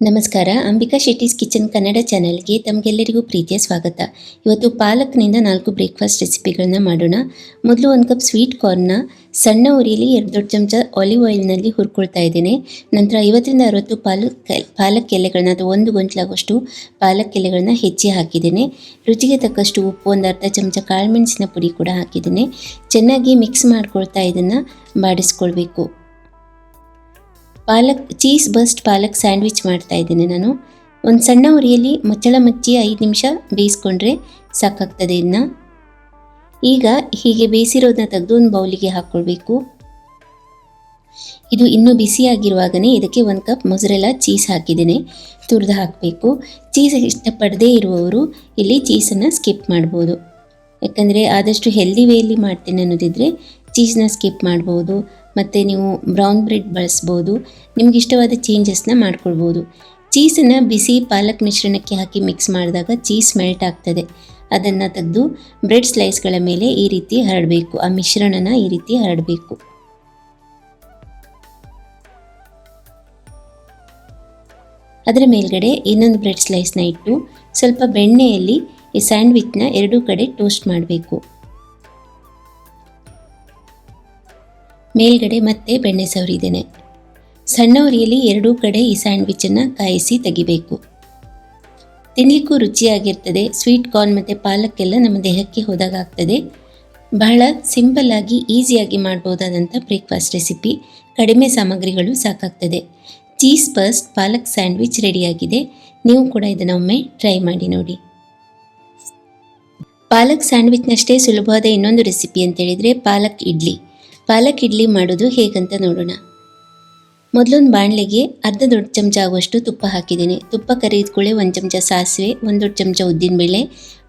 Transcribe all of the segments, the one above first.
ನಮಸ್ಕಾರ, ಅಂಬಿಕಾ ಶೆಟ್ಟೀಸ್ ಕಿಚನ್ ಕನ್ನಡ ಚಾನೆಲ್ಗೆ ತಮಗೆಲ್ಲರಿಗೂ ಪ್ರೀತಿಯ ಸ್ವಾಗತ. ಇವತ್ತು ಪಾಲಕ್ನಿಂದ ನಾಲ್ಕು ಬ್ರೇಕ್ಫಾಸ್ಟ್ ರೆಸಿಪಿಗಳನ್ನ ಮಾಡೋಣ. ಮೊದಲು ಒಂದು ಕಪ್ ಸ್ವೀಟ್ ಕಾರ್ನ್ನ ಸಣ್ಣ ಉರಿಯಲ್ಲಿ ಎರಡು ದೊಡ್ಡ ಚಮಚ ಆಲಿವ್ ಆಯಿಲ್ನಲ್ಲಿ ಹುರ್ಕೊಳ್ತಾ ಇದ್ದೇನೆ. ನಂತರ ಐವತ್ತರಿಂದ ಅರವತ್ತು ಪಾಲಕ್ ಪಾಲಕ್ ಎಲೆಗಳನ್ನ ಅಥವಾ ಒಂದು ಗೊಂಚಲಾಗುವಷ್ಟು ಪಾಲಕ್ ಎಲೆಗಳನ್ನ ಹೆಚ್ಚಿ ಹಾಕಿದ್ದೇನೆ. ರುಚಿಗೆ ತಕ್ಕಷ್ಟು ಉಪ್ಪು, ಒಂದು ಅರ್ಧ ಚಮಚ ಕಾಳುಮೆಣಸಿನ ಪುಡಿ ಕೂಡ ಹಾಕಿದ್ದೇನೆ. ಚೆನ್ನಾಗಿ ಮಿಕ್ಸ್ ಮಾಡ್ಕೊಳ್ತಾ ಇದನ್ನು ಬಾಡಿಸ್ಕೊಳ್ಬೇಕು palak cheese burst palak sandwich ಮಾಡ್ತಾ ಇದ್ದೀನಿ ನಾನು. ಒಂದು ಸಣ್ಣ ಉರಿಯಲ್ಲಿ ಮಚ್ಚಳ ಮಚ್ಚಿ ಐದು ನಿಮಿಷ ಬೇಯಿಸ್ಕೊಂಡ್ರೆ ಸಾಕಾಗ್ತದೆ ಇದನ್ನ ಈಗ ಹೀಗೆ ಬೇಯಿಸಿರೋದನ್ನ ತೆಗೆದು ಒಂದು ಬೌಲಿಗೆ ಹಾಕ್ಕೊಳ್ಬೇಕು ಇದು ಇನ್ನೂ ಬಿಸಿಯಾಗಿರುವಾಗನೇ ಇದಕ್ಕೆ ಒಂದು ಕಪ್ ಮೊಸರೆಲ್ಲ ಚೀಸ್ ಹಾಕಿದ್ದೀನಿ. ತುರಿದು ಹಾಕಬೇಕು. ಚೀಸ್ ಇಷ್ಟಪಡದೇ ಇರುವವರು ಇಲ್ಲಿ ಚೀಸನ್ನು ಸ್ಕಿಪ್ ಮಾಡ್ಬೋದು. ಯಾಕಂದರೆ ಆದಷ್ಟು ಹೆಲ್ದಿ ವೇಯಲ್ಲಿ ಮಾಡ್ತೀನಿ ಅನ್ನೋದಿದ್ರೆ ಚೀಸ್ನ ಸ್ಕಿಪ್ ಮಾಡ್ಬೋದು. ಮತ್ತು ನೀವು ಬ್ರೌನ್ ಬ್ರೆಡ್ ಬಳಸ್ಬೋದು. ನಿಮ್ಗೆ ಇಷ್ಟವಾದ ಚೇಂಜಸ್ನ ಮಾಡ್ಕೊಳ್ಬೋದು. ಚೀಸನ್ನು ಬಿಸಿ ಪಾಲಕ್ ಮಿಶ್ರಣಕ್ಕೆ ಹಾಕಿ ಮಿಕ್ಸ್ ಮಾಡಿದಾಗ ಚೀಸ್ ಮೆಲ್ಟ್ ಆಗ್ತದೆ. ಅದನ್ನು ತೆಗೆದು ಬ್ರೆಡ್ ಸ್ಲೈಸ್ಗಳ ಮೇಲೆ ಈ ರೀತಿ ಹರಡಬೇಕು. ಆ ಮಿಶ್ರಣನ ಈ ರೀತಿ ಹರಡಬೇಕು. ಅದರ ಮೇಲ್ಗಡೆ ಇನ್ನೊಂದು ಬ್ರೆಡ್ ಸ್ಲೈಸ್ನ ಇಟ್ಟು ಸ್ವಲ್ಪ ಬೆಣ್ಣೆಯಲ್ಲಿ ಈ ಸ್ಯಾಂಡ್ವಿಚ್ನ ಎರಡೂ ಕಡೆ ಟೋಸ್ಟ್ ಮಾಡಬೇಕು. ಮೇಲ್ಗಡೆ ಮತ್ತೆ ಬೆಣ್ಣೆ ಸವರಿದ್ದೇನೆ. ಸಣ್ಣ ಉರಿಯಲ್ಲಿ ಎರಡೂ ಕಡೆ ಈ ಸ್ಯಾಂಡ್ವಿಚನ್ನು ಕಾಯಿಸಿ ತೆಗಿಬೇಕು. ತಿನ್ನಲಿಕ್ಕೂ ರುಚಿಯಾಗಿರ್ತದೆ, ಸ್ವೀಟ್ ಕಾರ್ನ್ ಮತ್ತು ಪಾಲಕ್ಕೆಲ್ಲ ನಮ್ಮ ದೇಹಕ್ಕೆ ಹೋದಾಗಾಗ್ತದೆ. ಬಹಳ ಸಿಂಪಲ್ ಆಗಿ ಈಸಿಯಾಗಿ ಮಾಡಬಹುದಾದಂಥ ಬ್ರೇಕ್ಫಾಸ್ಟ್ ರೆಸಿಪಿ, ಕಡಿಮೆ ಸಾಮಗ್ರಿಗಳು ಸಾಕಾಗ್ತದೆ. ಚೀಸ್ ಪಸ್ಟ್, ಪಾಲಕ್ ಸ್ಯಾಂಡ್ವಿಚ್ ರೆಡಿಯಾಗಿದೆ. ನೀವು ಕೂಡ ಇದನ್ನು ಒಮ್ಮೆ ಟ್ರೈ ಮಾಡಿ ನೋಡಿ. ಪಾಲಕ್ ಸ್ಯಾಂಡ್ವಿಚ್ನಷ್ಟೇ ಸುಲಭವಾದ ಇನ್ನೊಂದು ರೆಸಿಪಿ ಅಂತ ಹೇಳಿದರೆ ಪಾಲಕ್ ಇಡ್ಲಿ. ಪಾಲಕ್ ಇಡ್ಲಿ ಮಾಡೋದು ಹೇಗಂತ ನೋಡೋಣ. ಮೊದಲೊಂದು ಬಾಣಲೆಗೆ ಅರ್ಧ ದೊಡ್ಡ ಚಮಚ ಆಗುವಷ್ಟು ತುಪ್ಪ ಹಾಕಿದ್ದೀನಿ. ತುಪ್ಪ ಕರಿದ್ಕೊಳ್ಳೆ ಒಂದು ಚಮಚ ಸಾಸಿವೆ ಒಂದು ದೊಡ್ಡ ಚಮಚ ಉದ್ದಿನಬೇಳೆ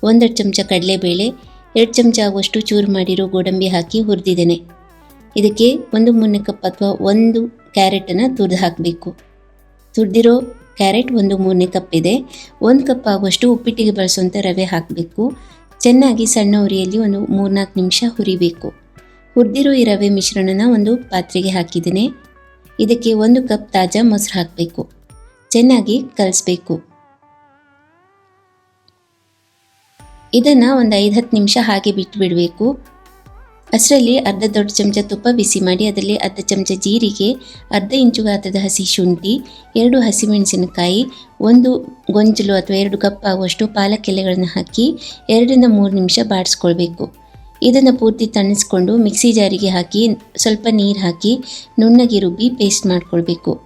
ಒಂದು ದೊಡ್ಡ ಚಮಚ ಕಡಲೆಬೇಳೆ, ಎರಡು ಚಮಚ ಆಗುವಷ್ಟು ಚೂರು ಮಾಡಿರೋ ಗೋಡಂಬಿ ಹಾಕಿ ಹುರಿದಿದ್ದೇನೆ. ಇದಕ್ಕೆ ಒಂದು ಮೂರನೇ ಕಪ್ ಅಥವಾ ಒಂದು ಕ್ಯಾರೆಟನ್ನು ತುರಿದು ಹಾಕಬೇಕು. ತುರಿದಿರೋ ಕ್ಯಾರೆಟ್ ಒಂದು ಮೂರನೇ ಕಪ್ ಇದೆ. ಒಂದು ಕಪ್ ಆಗುವಷ್ಟು ಉಪ್ಪಿಟ್ಟಿಗೆ ಬಳಸುವಂಥ ರವೆ ಹಾಕಬೇಕು. ಚೆನ್ನಾಗಿ ಸಣ್ಣ ಉರಿಯಲ್ಲಿ ಒಂದು ಮೂರ್ನಾಲ್ಕು ನಿಮಿಷ ಹುರಿಬೇಕು. ಹುರಿದಿರೋ ಈ ರವೆ ಮಿಶ್ರಣನ ಒಂದು ಪಾತ್ರೆಗೆ ಹಾಕಿದ್ದೇನೆ. ಇದಕ್ಕೆ ಒಂದು ಕಪ್ ತಾಜಾ ಮೊಸರು ಹಾಕಬೇಕು. ಚೆನ್ನಾಗಿ ಕಲಸಬೇಕು. ಇದನ್ನು ಒಂದು ಐದು ಹತ್ತು ನಿಮಿಷ ಹಾಗೆ ಬಿಟ್ಟು ಬಿಡಬೇಕು. ಅಷ್ಟರಲ್ಲಿ ಅರ್ಧ ದೊಡ್ಡ ಚಮಚ ತುಪ್ಪ ಬಿಸಿ ಮಾಡಿ, ಅದರಲ್ಲಿ ಅರ್ಧ ಚಮಚ ಜೀರಿಗೆ, ಅರ್ಧ ಇಂಚು ಗಾತ್ರದ ಹಸಿ ಶುಂಠಿ, ಎರಡು ಹಸಿಮೆಣಸಿನಕಾಯಿ, ಒಂದು ಗೊಂಚಲು ಅಥವಾ ಎರಡು ಕಪ್ ಆಗುವಷ್ಟು ಪಾಲಕ್ ಎಲೆಗಳನ್ನು ಹಾಕಿ, ಎರಡರಿಂದ ಮೂರು ನಿಮಿಷ ಬಾಡಿಸ್ಕೊಳ್ಬೇಕು. ಇದನ್ನು ಪೂರ್ತಿ ತಣಿಸ್ಕೊಂಡು ಮಿಕ್ಸಿ ಜಾರಿಗೆ ಹಾಕಿ ಸ್ವಲ್ಪ ನೀರು ಹಾಕಿ ನುಣ್ಣಗೆ ರುಬ್ಬಿ ಪೇಸ್ಟ್ ಮಾಡ್ಕೊಳ್ಬೇಕು.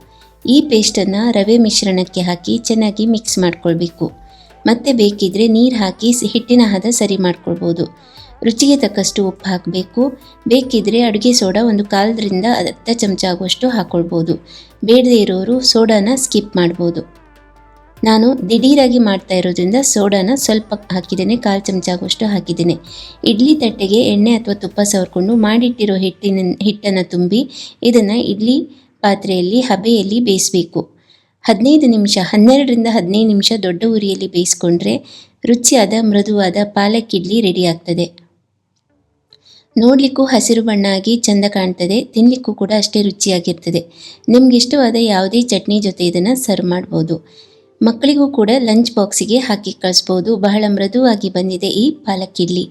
ಈ ಪೇಸ್ಟನ್ನು ರವೆ ಮಿಶ್ರಣಕ್ಕೆ ಹಾಕಿ ಚೆನ್ನಾಗಿ ಮಿಕ್ಸ್ ಮಾಡ್ಕೊಳ್ಬೇಕು. ಮತ್ತೆ ಬೇಕಿದ್ರೆ ನೀರು ಹಾಕಿ ಹಿಟ್ಟಿನ ಹದ ಸರಿ ಮಾಡ್ಕೊಳ್ಬೋದು. ರುಚಿಗೆ ತಕ್ಕಷ್ಟು ಉಪ್ಪು ಹಾಕಬೇಕು. ಬೇಕಿದ್ರೆ ಅಡುಗೆ ಸೋಡಾ ಒಂದು ಕಾಲರಿಂದ ಅರ್ಧ ಚಮಚ ಆಗುವಷ್ಟು ಹಾಕ್ಕೊಳ್ಬೋದು ಬೇಡದೇ ಇರೋರು ಸೋಡಾನ ಸ್ಕಿಪ್ ಮಾಡ್ಬೋದು. ನಾನು ದಿಢೀರಾಗಿ ಮಾಡ್ತಾ ಇರೋದ್ರಿಂದ ಸೋಡಾನ ಸ್ವಲ್ಪ ಹಾಕಿದ್ದೇನೆ, ಕಾಲು ಚಮಚ ಆಗುವಷ್ಟು ಹಾಕಿದ್ದೇನೆ. ಇಡ್ಲಿ ತಟ್ಟೆಗೆ ಎಣ್ಣೆ ಅಥವಾ ತುಪ್ಪ ಸವರ್ಕೊಂಡು ಮಾಡಿಟ್ಟಿರೋ ಹಿಟ್ಟಿನ, ಹಿಟ್ಟನ್ನು ತುಂಬಿ ಇದನ್ನು ಇಡ್ಲಿ ಪಾತ್ರೆಯಲ್ಲಿ, ಹಬೆಯಲ್ಲಿ ಬೇಯಿಸಬೇಕು. ಹದಿನೈದು ನಿಮಿಷ, ಹನ್ನೆರಡರಿಂದ ಹದಿನೈದು ನಿಮಿಷ ದೊಡ್ಡ ಉರಿಯಲ್ಲಿ ಬೇಯಿಸ್ಕೊಂಡ್ರೆ ರುಚಿಯಾದ, ಮೃದುವಾದ ಪಾಲಕ್ ಇಡ್ಲಿ ರೆಡಿ ಆಗ್ತದೆ. ನೋಡಲಿಕ್ಕೂ ಹಸಿರು ಬಣ್ಣ ಆಗಿ ಚೆಂದ ಕಾಣ್ತದೆ ತಿನ್ನಲಿಕ್ಕೂ ಕೂಡ ಅಷ್ಟೇ ರುಚಿಯಾಗಿರ್ತದೆ. ನಿಮ್ಗೆ ಇಷ್ಟವಾದ ಯಾವುದೇ ಚಟ್ನಿ ಜೊತೆ ಇದನ್ನು ಸರ್ವ್ ಮಾಡ್ಬೋದು. ಮಕ್ಕಳಿಗೂ ಕೂಡ ಲಂಚ್ ಬಾಕ್ಸಿಗೆ ಹಾಕಿ ಕಳಿಸ್ಬೋದು. ಬಹಳ ಮೃದುವಾಗಿ ಬಂದಿದೆ ಈ ಪಾಲಕ್ ಇಡ್ಲಿ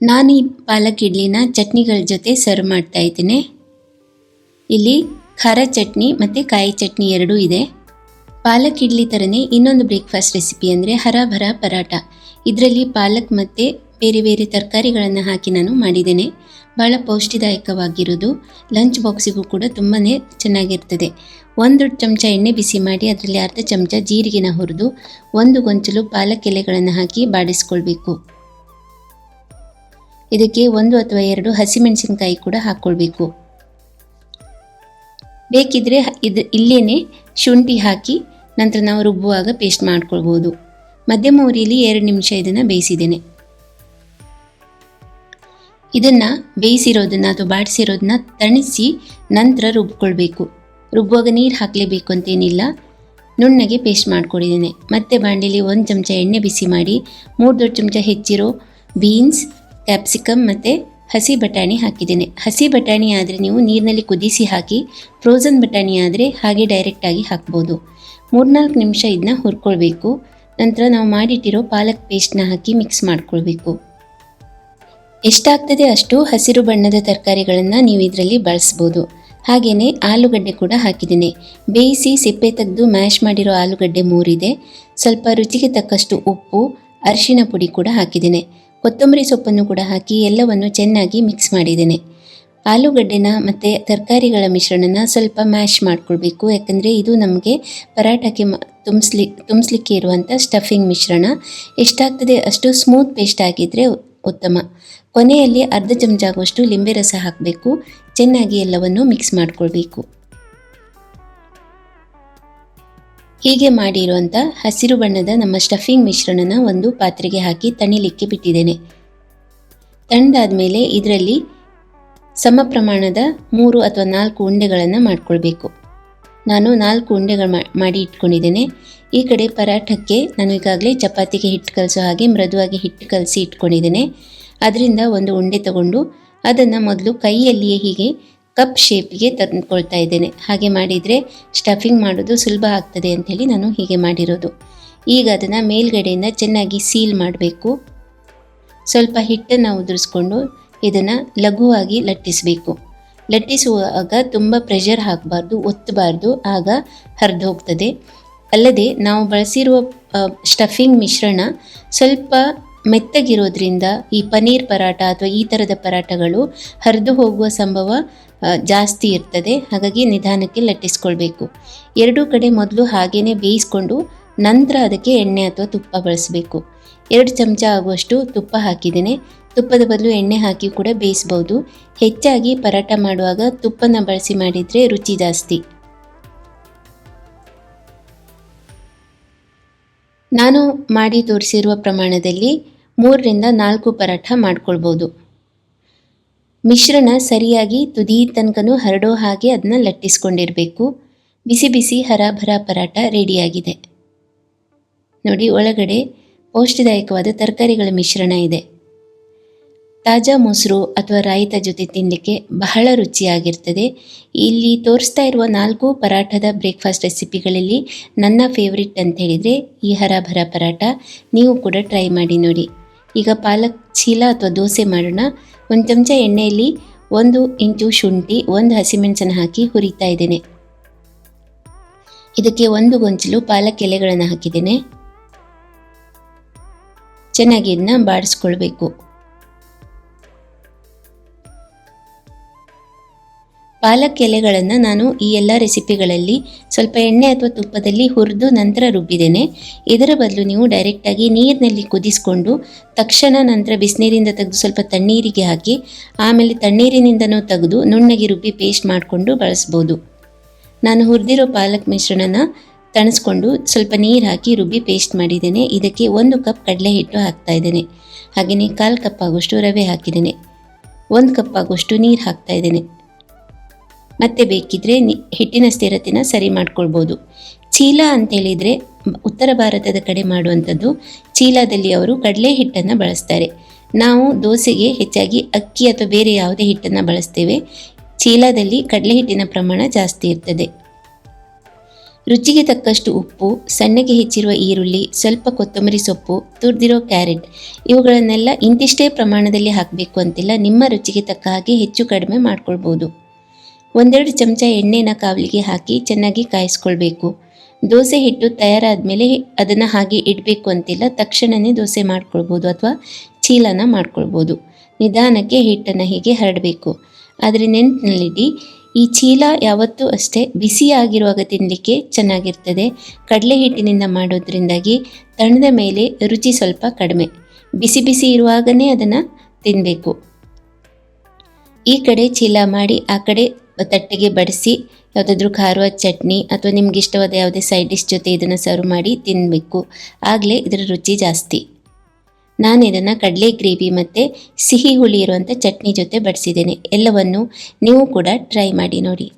ನಾನು ಈ ಪಾಲಕ್ ಇಡ್ಲಿನ ಚಟ್ನಿಗಳ ಜೊತೆ ಸರ್ವ್ ಮಾಡ್ತಾ ಇದ್ದೇನೆ. ಇಲ್ಲಿ ಖಾರ ಚಟ್ನಿ ಮತ್ತು ಕಾಯಿ ಚಟ್ನಿ ಎರಡೂ ಇದೆ. ಪಾಲಕ್ ಇಡ್ಲಿ ಥರನೇ ಇನ್ನೊಂದು ಬ್ರೇಕ್ಫಾಸ್ಟ್ ರೆಸಿಪಿ ಅಂದರೆ ಹರಾಭರ ಪರಾಟ ಇದರಲ್ಲಿ ಪಾಲಕ್ ಮತ್ತು ಬೇರೆ ಬೇರೆ ತರಕಾರಿಗಳನ್ನು ಹಾಕಿ ನಾನು ಮಾಡಿದ್ದೇನೆ. ಭಾಳ ಪೌಷ್ಟಿದಾಯಕವಾಗಿರೋದು ಲಂಚ್ ಬಾಕ್ಸಿಗೂ ಕೂಡ ತುಂಬಾ ಚೆನ್ನಾಗಿರ್ತದೆ. ಒಂದು ಚಮಚ ಎಣ್ಣೆ ಬಿಸಿ ಮಾಡಿ, ಅದರಲ್ಲಿ ಅರ್ಧ ಚಮಚ ಜೀರಿಗೆನ ಹುರಿದು, ಒಂದು ಗೊಂಚಲು ಪಾಲಕ್ ಎಲೆಗಳನ್ನು ಹಾಕಿ ಬಾಡಿಸ್ಕೊಳ್ಬೇಕು. ಇದಕ್ಕೆ ಒಂದು ಅಥವಾ ಎರಡು ಹಸಿಮೆಣಸಿನಕಾಯಿ ಕೂಡ ಹಾಕ್ಕೊಳ್ಬೇಕು ಬೇಕಿದ್ರೆ ಇದು ಇಲ್ಲೇನೆ ಶುಂಠಿ ಹಾಕಿ ನಂತರ ನಾವು ರುಬ್ಬುವಾಗ ಪೇಸ್ಟ್ ಮಾಡ್ಕೊಳ್ಬೋದು. ಮಧ್ಯಮ ಉರಿಯಲ್ಲಿ ಎರಡು ನಿಮಿಷ ಇದನ್ನು ಬೇಯಿಸಿದ್ದೇನೆ. ಇದನ್ನು ಬೇಯಿಸಿರೋದನ್ನ ಅಥವಾ ಬಾಡಿಸಿರೋದನ್ನ ತಣಿಸಿ ನಂತರ ರುಬ್ಕೊಳ್ಬೇಕು. ರುಬ್ಬುವಾಗ ನೀರು ಹಾಕಲೇಬೇಕು ಅಂತೇನಿಲ್ಲ. ನುಣ್ಣಗೆ ಪೇಸ್ಟ್ ಮಾಡ್ಕೊಂಡಿದ್ದೇನೆ. ಮತ್ತೆ ಬಾಣಲಿಲಿ ಒಂದು ಚಮಚ ಎಣ್ಣೆ ಬಿಸಿ ಮಾಡಿ, ಮೂರು ದೊಡ್ಡ ಚಮಚ ಹೆಚ್ಚಿರೋ ಬೀನ್ಸ್, ಕ್ಯಾಪ್ಸಿಕಮ್ ಮತ್ತು ಹಸಿ ಬಟಾಣಿ ಹಾಕಿದ್ದೇನೆ. ಹಸಿ ಬಟಾಣಿ ಆದರೆ ನೀವು ನೀರಿನಲ್ಲಿ ಕುದಿಸಿ ಹಾಕಿ ಫ್ರೋಝನ್ ಬಟಾಣಿ ಆದರೆ ಹಾಗೆ ಡೈರೆಕ್ಟಾಗಿ ಹಾಕ್ಬೋದು. ಮೂರ್ನಾಲ್ಕು ನಿಮಿಷ ಇದನ್ನ ಹುರ್ಕೊಳ್ಬೇಕು. ನಂತರ ನಾವು ಮಾಡಿಟ್ಟಿರೋ ಪಾಲಕ್ ಪೇಸ್ಟ್ನ ಹಾಕಿ ಮಿಕ್ಸ್ ಮಾಡ್ಕೊಳ್ಬೇಕು. ಎಷ್ಟಾಗ್ತದೆ ಅಷ್ಟು ಹಸಿರು ಬಣ್ಣದ ತರಕಾರಿಗಳನ್ನು ನೀವು ಇದರಲ್ಲಿ ಬಳಸ್ಬೋದು. ಹಾಗೆಯೇ ಆಲೂಗಡ್ಡೆ ಕೂಡ ಹಾಕಿದ್ದೀನಿ. ಬೇಯಿಸಿ ಸಿಪ್ಪೆ ತೆಗೆದು ಮ್ಯಾಶ್ ಮಾಡಿರೋ ಆಲೂಗಡ್ಡೆ ಮೂರಿದೆ. ಸ್ವಲ್ಪ ರುಚಿಗೆ ತಕ್ಕಷ್ಟು ಉಪ್ಪು, ಅರಿಶಿನ ಪುಡಿ ಕೂಡ ಹಾಕಿದ್ದೀನಿ. ಕೊತ್ತಂಬರಿ ಸೊಪ್ಪನ್ನು ಕೂಡ ಹಾಕಿ ಎಲ್ಲವನ್ನು ಚೆನ್ನಾಗಿ ಮಿಕ್ಸ್ ಮಾಡಿದ್ದೇನೆ. ಆಲೂಗಡ್ಡೆನ ಮತ್ತು ತರಕಾರಿಗಳ ಮಿಶ್ರಣನ ಸ್ವಲ್ಪ ಮ್ಯಾಶ್ ಮಾಡಿಕೊಳ್ಬೇಕು. ಯಾಕಂದರೆ ಇದು ನಮಗೆ ಪರಾಟಕ್ಕೆ ತುಂಬಿಸ್ಲಿ, ತುಂಬಿಸ್ಲಿಕ್ಕೆ ಇರುವಂಥ ಸ್ಟಫಿಂಗ್ ಮಿಶ್ರಣ. ಎಷ್ಟಾಗ್ತದೆ ಅಷ್ಟು ಸ್ಮೂತ್ ಪೇಸ್ಟ್ ಆಗಿದ್ದರೆ ಉತ್ತಮ. ಕೊನೆಯಲ್ಲಿ ಅರ್ಧ ಚಮಚ ಆಗುವಷ್ಟು ಲಿಂಬೆ ರಸ ಹಾಕಬೇಕು. ಚೆನ್ನಾಗಿ ಎಲ್ಲವನ್ನು ಮಿಕ್ಸ್ ಮಾಡಿಕೊಳ್ಬೇಕು. ಹೀಗೆ ಮಾಡಿರುವಂಥ ಹಸಿರು ಬಣ್ಣದ ನಮ್ಮ ಸ್ಟಫಿಂಗ್ ಮಿಶ್ರಣನ ಒಂದು ಪಾತ್ರೆಗೆ ಹಾಕಿ ತಣಿಲಿಕ್ಕೆ ಬಿಟ್ಟಿದ್ದೇನೆ. ತಣ್ಣದಾದ್ಮೇಲೆ ಇದರಲ್ಲಿ ಸಮ ಪ್ರಮಾಣದ ಮೂರು ಅಥವಾ ನಾಲ್ಕು ಉಂಡೆಗಳನ್ನು ಮಾಡ್ಕೊಳ್ಬೇಕು. ನಾನು ನಾಲ್ಕು ಉಂಡೆಗಳು ಮಾಡಿ ಇಟ್ಕೊಂಡಿದ್ದೇನೆ. ಈ ಕಡೆ ಪರಾಠಕ್ಕೆ ನಾನು ಈಗಾಗಲೇ ಚಪಾತಿಗೆ ಹಿಟ್ಟು ಕಲಸೋ ಹಾಗೆ ಮೃದುವಾಗಿ ಹಿಟ್ಟು ಕಲಸಿ ಇಟ್ಕೊಂಡಿದ್ದೇನೆ. ಅದರಿಂದ ಒಂದು ಉಂಡೆ ತಗೊಂಡು ಅದನ್ನು ಮೊದಲು ಕೈಯಲ್ಲಿಯೇ ಹೀಗೆ ಕಪ್ ಶೇಪ್ಗೆ ತಂದುಕೊಳ್ತಾ ಇದ್ದೇನೆ. ಹಾಗೆ ಮಾಡಿದರೆ ಸ್ಟಫಿಂಗ್ ಮಾಡೋದು ಸುಲಭ ಆಗ್ತದೆ ಅಂಥೇಳಿ ನಾನು ಹೀಗೆ ಮಾಡಿರೋದು. ಈಗ ಅದನ್ನು ಮೇಲ್ಗಡೆಯಿಂದ ಚೆನ್ನಾಗಿ ಸೀಲ್ ಮಾಡಬೇಕು. ಸ್ವಲ್ಪ ಹಿಟ್ಟನ್ನು ಉದುರಿಸ್ಕೊಂಡು ಇದನ್ನು ಲಘುವಾಗಿ ಲಟ್ಟಿಸಬೇಕು. ಲಟ್ಟಿಸುವಾಗ ತುಂಬ ಪ್ರೆಷರ್ ಹಾಕಬಾರ್ದು, ಒತ್ತಬಾರ್ದು, ಆಗ ಹರಿದು ಹೋಗ್ತದೆ. ಅಲ್ಲದೆ ನಾವು ಬಳಸಿರುವ ಸ್ಟಫಿಂಗ್ ಮಿಶ್ರಣ ಸ್ವಲ್ಪ ಮೆತ್ತಗಿರೋದ್ರಿಂದ ಈ ಪನೀರ್ ಪರಾಟ ಅಥವಾ ಈ ಥರದ ಪರಾಟಗಳು ಹರಿದು ಹೋಗುವ ಸಂಭವ ಜಾಸ್ತಿ ಇರ್ತದೆ. ಹಾಗಾಗಿ ನಿಧಾನಕ್ಕೆ ಲಟ್ಟಿಸ್ಕೊಳ್ಬೇಕು. ಎರಡೂ ಕಡೆ ಮೊದಲು ಹಾಗೇನೆ ಬೇಯಿಸ್ಕೊಂಡು ನಂತರ ಅದಕ್ಕೆ ಎಣ್ಣೆ ಅಥವಾ ತುಪ್ಪ ಬಳಸಬೇಕು. ಎರಡು ಚಮಚ ಆಗುವಷ್ಟು ತುಪ್ಪ ಹಾಕಿದ್ದೇನೆ. ತುಪ್ಪದ ಬದಲು ಎಣ್ಣೆ ಹಾಕಿ ಕೂಡ ಬೇಯಿಸ್ಬೋದು. ಹೆಚ್ಚಾಗಿ ಪರಾಟ ಮಾಡುವಾಗ ತುಪ್ಪನ ಬಳಸಿ ಮಾಡಿದರೆ ರುಚಿ ಜಾಸ್ತಿ. ನಾನು ಮಾಡಿ ತೋರಿಸಿರುವ ಪ್ರಮಾಣದಲ್ಲಿ ಮೂರರಿಂದ ನಾಲ್ಕು ಪರಾಠ ಮಾಡ್ಕೊಳ್ಬೋದು. ಮಿಶ್ರಣ ಸರಿಯಾಗಿ ತುದಿ ತನಕನೂ ಹರಡೋ ಹಾಗೆ ಅದನ್ನ ಲಟ್ಟಿಸ್ಕೊಂಡಿರಬೇಕು. ಬಿಸಿ ಬಿಸಿ ಹರಾಭರ ಪರಾಟ ರೆಡಿಯಾಗಿದೆ. ನೋಡಿ, ಒಳಗಡೆ ಪೌಷ್ಟಿದಾಯಕವಾದ ತರಕಾರಿಗಳ ಮಿಶ್ರಣ ಇದೆ. ತಾಜಾ ಮೊಸರು ಅಥವಾ ರಾಯಿತ ಜೊತೆ ತಿನ್ನಲಿಕ್ಕೆ ಬಹಳ ರುಚಿಯಾಗಿರ್ತದೆ. ಇಲ್ಲಿ ತೋರಿಸ್ತಾ ಇರುವ ನಾಲ್ಕು ಪರಾಠದ ಬ್ರೇಕ್ಫಾಸ್ಟ್ ರೆಸಿಪಿಗಳಲ್ಲಿ ನನ್ನ ಫೇವ್ರೆಟ್ ಅಂತ ಹೇಳಿದರೆ ಈ ಹರಾಭರ ಪರಾಠ. ನೀವು ಕೂಡ ಟ್ರೈ ಮಾಡಿ ನೋಡಿ. ಈಗ ಪಾಲಕ್ ಚೀಲ ಅಥವಾ ದೋಸೆ ಮಾಡೋಣ. ಒಂದು ಚಮಚ ಎಣ್ಣೆಯಲ್ಲಿ ಒಂದು ಇಂಚು ಶುಂಠಿ, ಒಂದು ಹಸಿಮೆಣಸನ್ನು ಹಾಕಿ ಹುರಿತಾ ಇದ್ದೇನೆ. ಇದಕ್ಕೆ ಒಂದು ಗೊಂಚಲು ಪಾಲಕ್ ಎಲೆಗಳನ್ನು ಹಾಕಿದ್ದೇನೆ. ಚೆನ್ನಾಗಿ ಇದನ್ನ ಬಾಡಿಸ್ಕೊಳ್ಬೇಕು ಪಾಲಕ್ ಎಲೆಗಳನ್ನು ನಾನು ಈ ಎಲ್ಲ ರೆಸಿಪಿಗಳಲ್ಲಿ ಸ್ವಲ್ಪ ಎಣ್ಣೆ ಅಥವಾ ತುಪ್ಪದಲ್ಲಿ ಹುರಿದು ನಂತರ ರುಬ್ಬಿದ್ದೇನೆ. ಇದರ ಬದಲು ನೀವು ಡೈರೆಕ್ಟಾಗಿ ನೀರಿನಲ್ಲಿ ಕುದಿಸ್ಕೊಂಡು ತಕ್ಷಣ ನಂತರ ಬಿಸಿನೀರಿಂದ ತೆಗೆದು ಸ್ವಲ್ಪ ತಣ್ಣೀರಿಗೆ ಹಾಕಿ, ಆಮೇಲೆ ತಣ್ಣೀರಿನಿಂದನೂ ತೆಗೆದು ನುಣ್ಣಗೆ ರುಬ್ಬಿ ಪೇಸ್ಟ್ ಮಾಡಿಕೊಂಡು ಬಳಸ್ಬೋದು. ನಾನು ಹುರಿದಿರೋ ಪಾಲಕ್ ಮಿಶ್ರಣನ ತಣಿಸ್ಕೊಂಡು ಸ್ವಲ್ಪ ನೀರು ಹಾಕಿ ರುಬ್ಬಿ ಪೇಸ್ಟ್ ಮಾಡಿದ್ದೇನೆ. ಇದಕ್ಕೆ ಒಂದು ಕಪ್ ಕಡಲೆ ಹಿಟ್ಟು ಹಾಕ್ತಾ ಇದ್ದೇನೆ. ಹಾಗೆಯೇ ಕಾಲು ಕಪ್ ಆಗುವಷ್ಟು ರವೆ ಹಾಕಿದ್ದೇನೆ. ಒಂದು ಕಪ್ ಆಗುವಷ್ಟು ನೀರು ಹಾಕ್ತಾ ಇದ್ದೇನೆ. ಮತ್ತೆ ಬೇಕಿದ್ರೆ ಹಿಟ್ಟಿನ ಸ್ಥಿರತೆನ ಸರಿ ಮಾಡ್ಕೊಳ್ಬೋದು. ಚೀಲ ಅಂತೇಳಿದರೆ ಉತ್ತರ ಭಾರತದ ಕಡೆ ಮಾಡುವಂಥದ್ದು, ಚೀಲದಲ್ಲಿ ಅವರು ಕಡಲೆ ಹಿಟ್ಟನ್ನು ಬಳಸ್ತಾರೆ. ನಾವು ದೋಸೆಗೆ ಹೆಚ್ಚಾಗಿ ಅಕ್ಕಿ ಅಥವಾ ಬೇರೆ ಯಾವುದೇ ಹಿಟ್ಟನ್ನು ಬಳಸ್ತೇವೆ. ಚೀಲದಲ್ಲಿ ಕಡಲೆ ಹಿಟ್ಟಿನ ಪ್ರಮಾಣ ಜಾಸ್ತಿ ಇರ್ತದೆ. ರುಚಿಗೆ ತಕ್ಕಷ್ಟು ಉಪ್ಪು, ಸಣ್ಣಗೆ ಹೆಚ್ಚಿರುವ ಈರುಳ್ಳಿ, ಸ್ವಲ್ಪ ಕೊತ್ತಂಬರಿ ಸೊಪ್ಪು, ತುರ್ದಿರೋ ಕ್ಯಾರೆಟ್. ಇವುಗಳನ್ನೆಲ್ಲ ಇಂತಿಷ್ಟೇ ಪ್ರಮಾಣದಲ್ಲಿ ಹಾಕಬೇಕು ಅಂತಿಲ್ಲ, ನಿಮ್ಮ ರುಚಿಗೆ ತಕ್ಕ ಹಾಗೆ ಹೆಚ್ಚು ಕಡಿಮೆ ಮಾಡ್ಕೊಳ್ಬೋದು. ಒಂದೆರಡು ಚಮಚ ಎಣ್ಣೆನ ಕಾವಲಿಗೆ ಹಾಕಿ ಚೆನ್ನಾಗಿ ಕಾಯಿಸ್ಕೊಳ್ಬೇಕು. ದೋಸೆ ಹಿಟ್ಟು ತಯಾರಾದ ಮೇಲೆ ಅದನ್ನು ಹಾಗೆ ಇಡಬೇಕು ಅಂತಿಲ್ಲ ತಕ್ಷಣವೇ ದೋಸೆ ಮಾಡ್ಕೊಳ್ಬೋದು ಅಥವಾ ಚೀಲನ ಮಾಡ್ಕೊಳ್ಬೋದು. ನಿಧಾನಕ್ಕೆ ಹಿಟ್ಟನ್ನು ಹೀಗೆ ಹರಡಬೇಕು. ಆದರೆ ನೆನಪಿನಲ್ಲಿಡಿ ಈ ಚೀಲ ಯಾವತ್ತೂ ಅಷ್ಟೇ ಬಿಸಿಯಾಗಿರುವಾಗ ತಿನ್ನಲಿಕ್ಕೆ ಚೆನ್ನಾಗಿರ್ತದೆ. ಕಡಲೆ ಹಿಟ್ಟಿನಿಂದ ಮಾಡೋದ್ರಿಂದಾಗಿ ತಣ್ಣದ ಮೇಲೆ ರುಚಿ ಸ್ವಲ್ಪ ಕಡಿಮೆ. ಬಿಸಿ ಬಿಸಿ ಇರುವಾಗನೇ ಅದನ್ನು ತಿನ್ನಬೇಕು ಈ ಕಡೆ ಚೀಲ ಮಾಡಿ ಆ ಕಡೆ ತಟ್ಟೆಗೆ ಬಡಿಸಿ, ಯಾವುದಾದ್ರೂ ಖಾರವಾದ ಚಟ್ನಿ ಅಥವಾ ನಿಮ್ಗೆ ಇಷ್ಟವಾದ ಯಾವುದೇ ಸೈಡ್ ಡಿಶ್ ಜೊತೆ ಇದನ್ನು ಸರ್ವ್ ಮಾಡಿ ತಿನ್ನಬೇಕು ಆಗಲೇ ಇದರ ರುಚಿ ಜಾಸ್ತಿ. ನಾನು ಇದನ್ನು ಕಡಲೆ ಗ್ರೇವಿ ಮತ್ತು ಸಿಹಿ ಹುಳಿ ಇರುವಂಥ ಚಟ್ನಿ ಜೊತೆ ಬಡಿಸಿದ್ದೇನೆ. ಎಲ್ಲವನ್ನು ನೀವು ಕೂಡ ಟ್ರೈ ಮಾಡಿ ನೋಡಿ.